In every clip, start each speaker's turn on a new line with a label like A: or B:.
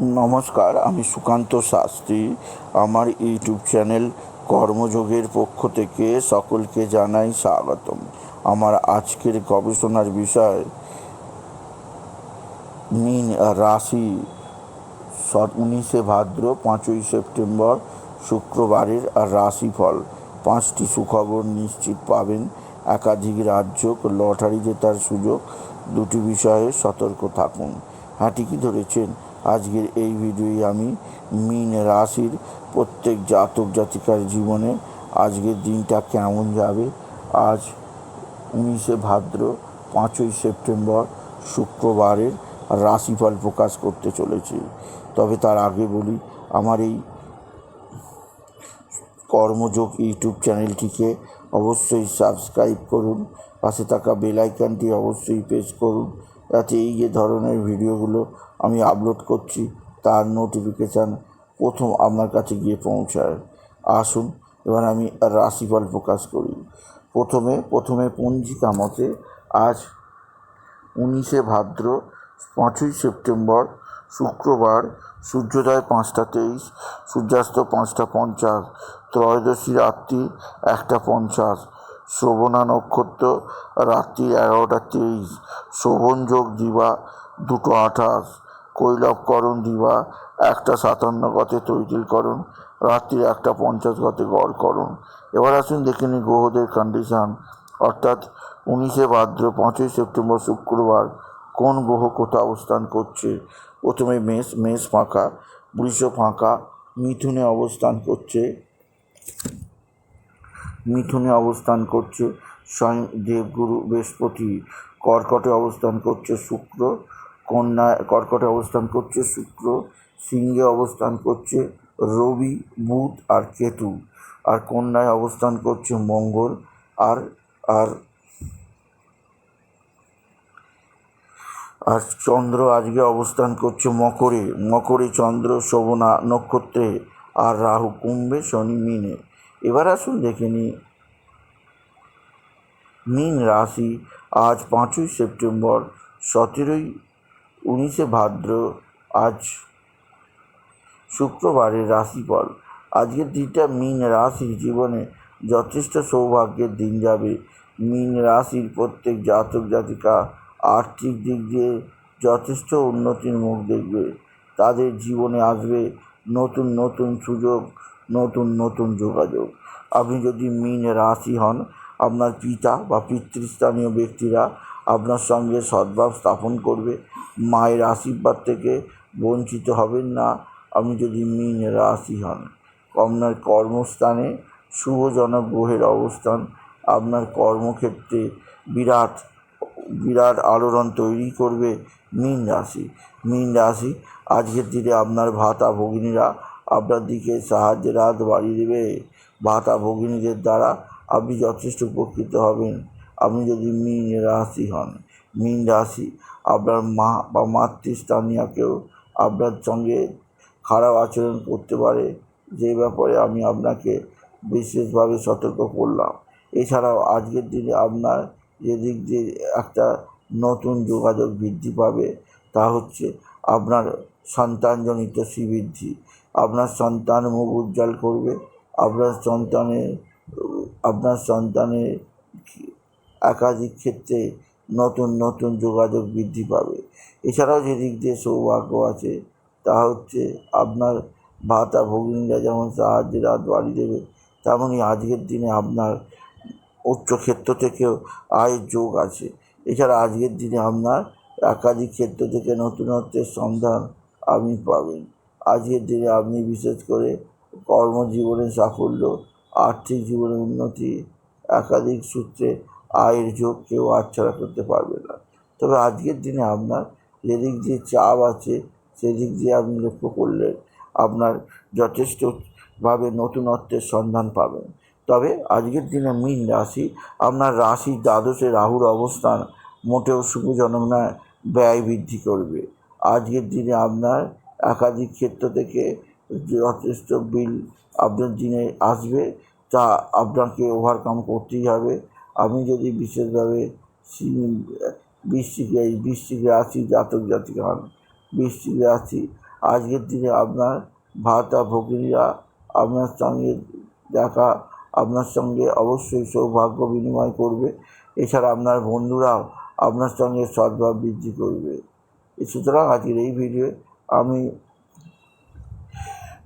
A: নমস্কার, আমি সুকান্ত শাস্ত্রী। আমার ইউটিউব চ্যানেল কর্মযোগের পক্ষ থেকে সকলকে জানাই স্বাগতম। আমার আজকের গবেষণার বিষয় মিন রাশি। উনিশে ভাদ্র, পাঁচই সেপ্টেম্বর, শুক্রবারের রাশিফল। পাঁচটি সুখবর নিশ্চিত পাবেন। একাধিক রাজ্য লটারি জেতার সুযোগ। দুটি বিষয়ে সতর্ক থাকুন। হ্যাঁ ঠিকই ধরেছেন। আজকের এই ভিডিওয়ে আমি মিন রাশির প্রত্যেক জাতক জাতিকার জীবনে আজকের দিনটা কেমন যাবে? আজ উনিশে ভাদ্র, পাঁচই সেপ্টেম্বর শুক্রবারের রাশিফল প্রকাশ করতে চলেছে। তবে তার আগে বলি, আমার এই কর্মযোগ ইউটিউব চ্যানেলটিকে অবশ্যই সাবস্ক্রাইব করুন, পাশে থাকা বেল আইকনটি অবশ্যই প্রেস করুন যাতে এই যে ধরনের ভিডিওগুলো আমি আপলোড করছি, তার নোটিফিকেশান প্রথম আপনার কাছে গিয়ে পৌঁছায়। আসুন, এবার আমি রাশিফল প্রকাশ করি। প্রথমে প্রথমে পঞ্জিকা মতে আজ উনিশে ভাদ্র, পাঁচই সেপ্টেম্বর, শুক্রবার, সূর্যোদয় পাঁচটা তেইশ, সূর্যাস্ত পাঁচটা পঞ্চাশ, ত্রয়োদশী রাত্রি একটা পঞ্চাশ শ্রবণা নক্ষত্র রাত্রি এগারোটা তেইশ। শোভন যোগ দিবা, দুটো আঠাশ। কৈলবকরণ দিবা, একটা সাতান্ন গতে তৈতিলকরণ রাত্রি একটা পঞ্চাশ গতে গড়করণ এবার আসুন দেখে নিই গ্রহদের কন্ডিশান অর্থাৎ উনিশে ভাদ্র, পাঁচই সেপ্টেম্বর, শুক্রবার কোন গ্রহ কোথা অবস্থান করছে? প্রথমে মেষ মেষ ফাঁকা, বৃষ ফাঁকা, মিথুনে অবস্থান করছে। মিথুনে অবস্থান করছে স্বয়ং দেবগুরু বৃহস্পতি। কর্কটে অবস্থান করছে শুক্র কন্যায় কর্কটে অবস্থান করছে শুক্র, সিংহে অবস্থান করছে রবি, বুধ আর কেতু। আর কন্যায় অবস্থান করছে মঙ্গল আর আর আর চন্দ্র আজকে অবস্থান করছে মকরে। মকরে চন্দ্র, শোভনা নক্ষত্রে আর রাহু কুম্ভে শনি মিনে। এবার আসুন দেখে নিই। মিন রাশি, আজ পাঁচই সেপ্টেম্বর, সতেরোই উনিশে ভাদ্র, আজ শুক্রবারের রাশিফল। আজকের দিনটা মিন রাশির জীবনে যথেষ্ট সৌভাগ্যের দিন যাবে। মিন রাশির প্রত্যেক জাতক জাতিকা আর্থিক দিক দিয়ে যথেষ্ট উন্নতির মুখ দেখবে। তাদের জীবনে আসবে নতুন নতুন সুযোগ নতুন নতুন যোগাযোগ। আপনি যদি মিন রাশি হন, আপনার পিতা বা পিতৃস্থানীয় ব্যক্তিরা আপনার সঙ্গে সদ্ভাব স্থাপন করবে। মায়ের আশীর্বাদ থেকে বঞ্চিত হবেন না। আপনি যদি মিন রাশি হন, আপনার কর্মস্থানে শুভজনক গ্রহের অবস্থান, আপনার কর্মক্ষেত্রে বিরাট বিরাট আলোড়ন তৈরি করবে মীন রাশি। মীন রাশি, আজকের দিনে আপনার ভাতা ভগিনীরা আপনার দিকে সাহায্যের হাত বাড়িয়ে দেবে। ভাতা ভগিনীদের দ্বারা আপনি যথেষ্ট উপকৃত হবেন। আপনি যদি মীন রাশি হন, মীন রাশি আপনার মা বা মাতৃস্থানীয়কেও আপনার সঙ্গে খারাপ আচরণ করতে পারে। যে ব্যাপারে আমি আপনাকে বিশেষভাবে সতর্ক করলাম। এছাড়াও আজকের দিনে আপনার যেদিক দিয়ে একটা নতুন যোগাযোগ বৃদ্ধি পাবে, তা হচ্ছে আপনার সন্তানজনিত শ্রীবৃদ্ধি। আপনার সন্তান মুখ উজ্জ্বল করবে, আপনার সন্তানের আপনার সন্তানের একাধিক ক্ষেত্রে নতুন নতুন যোগাযোগ বৃদ্ধি পাবে। এছাড়াও যেদিক দিয়ে সৌভাগ্য আছে, তা হচ্ছে আপনার ভাতা ভগিনীরা যেমন সাহায্যের হাত বাড়িয়ে দেবে তেমনই আজকের দিনে আপনার উচ্চক্ষেত্র থেকেও আয়ের যোগ আছে। এছাড়া আজকের দিনে আপনার একাধিক ক্ষেত্র থেকে নতুনত্বের সন্ধান আপনি পাবেন। আজকের দিনে আপনি বিশেষ করে কর্মজীবনে সাফল্য, আর্থিক জীবনে উন্নতি, একাধিক সূত্রে আয়ের যোগ কেউ হাতছাড়া করতে পারবে না। তবে আজকের দিনে আপনার যেদিক দিয়ে চাপ আছে, সেদিক দিয়ে আপনি লক্ষ্য করলে আপনার যথেষ্টভাবে নতুনত্বের সন্ধান পাবেন। তবে আজকের দিনে মীন রাশি, আপনার রাশির দ্বাদশে রাহুর অবস্থান মোটেও শুভজনক নয়, ব্যয় বৃদ্ধি করবে। আজকের দিনে আপনার একাধিক ক্ষেত্র থেকে যথেষ্ট বিল আপনার দিনে আসবে, তা আপনাকে ওভারকাম করতেই হবে। আপনি যদি বিশেষভাবে এই বৃশ্চিক রাশি জাতক জাতিকা হন বৃশ্চিক রাশি আজকের দিনে আপনার ভাতা ভগিনীরা আপনার সঙ্গে দেখা, আপনার সঙ্গে অবশ্যই সৌভাগ্য বিনিময় করবে। এছাড়া আপনার বন্ধুরাও আপনার সঙ্গে সদ্ভাব বৃদ্ধি করবে। সুতরাং আজকের এই ভিডিও আমি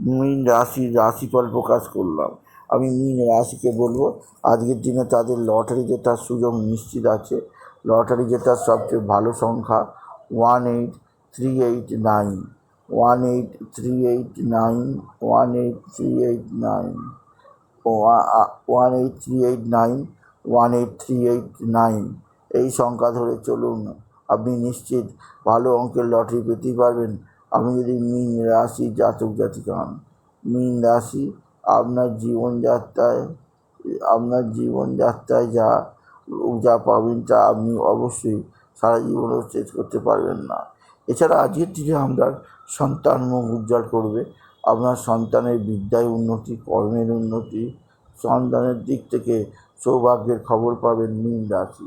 A: মীন রাশির রাশিফল প্রকাশ করলাম। আমি মীন রাশিকে বলব, আজকের দিনে তাদের লটারি জেতার সুযোগ নিশ্চিত আছে। লটারি জেতার সবচেয়ে ভালো সংখ্যা one eight three eight nine. One eight three eight nine, one eight three eight nine. One eight three eight nine, one eight three eight nine. এই সংখ্যা ধরে চলুন। আপনি নিশ্চিত ভালো অঙ্কের লটারি পেতেই পারবেন। আপনি যদি মীন রাশি জাতক জাতিকা হন, মীন রাশি আপনার জীবনযাত্রায় আপনার জীবনযাত্রায় যা যা পাবেন তা আপনি অবশ্যই সারা জীবনও শেষ করতে পারবেন না। এছাড়া আজকের দিনে আপনার সন্তান মুখ উজ্জ্বল করবে। আপনার সন্তানের বিদ্যায় উন্নতি, কর্মের উন্নতি, সন্তানের দিক থেকে সৌভাগ্যের খবর পাবেন মীন রাশি।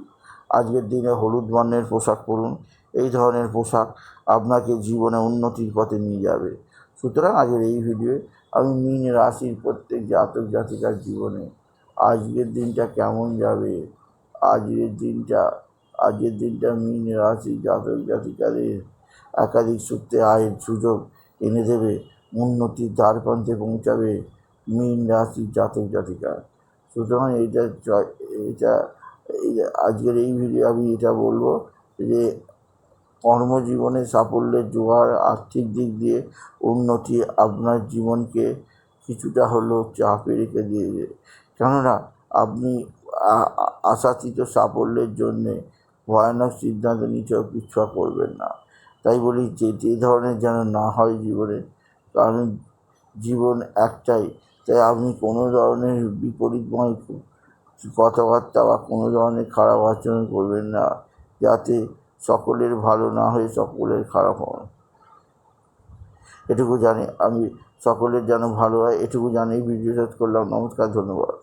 A: আজকের দিনে হলুদ বর্ণের পোশাক পরুন এই ধরনের পোশাক আপনাকে জীবনে উন্নতির পথে নিয়ে যাবে। সুতরাং আজকের এই ভিডিওয়ে আমি মীন রাশির প্রত্যেক জাতক জাতিকার জীবনে আজকের দিনটা কেমন যাবে, আজকের দিনটা আজকের দিনটা মীন রাশি জাতক জাতিকাদের একাধিক সূত্রে আয়ের সুযোগ এনে দেবে, উন্নতির দ্বার প্রান্তে পৌঁছাবে মীন রাশির জাতক জাতিকা। সুতরাং এটা এই আজকের এই ভিডিও আমি এটা বলব যে কর্মজীবনে সাফল্যের জোয়ার আর্থিক দিক দিয়ে উন্নতি আপনার জীবনকে কিছুটা হলেও চাপে রেখে দিয়েছে। কেননা, আপনি আশাতীত সাফল্যের জন্যে ভয়ানক সিদ্ধান্ত নিতেও পিছুয়া করবেন না। তাই বলি যে যে ধরনের যেন না হয় জীবনে, কারণ জীবন একটাই। তাই আপনি কোনো ধরনের বিপরীতময় কথাবার্তা বা কোনো ধরনের খারাপ আচরণ করবেন না, যাতে সকলের ভালো না হয়ে সকলের খারাপ হয় এটুকু জানি, আমি সকলের যেন ভালো হয়, এটুকু জানি ভিডিও করলাম। নমস্কার, ধন্যবাদ।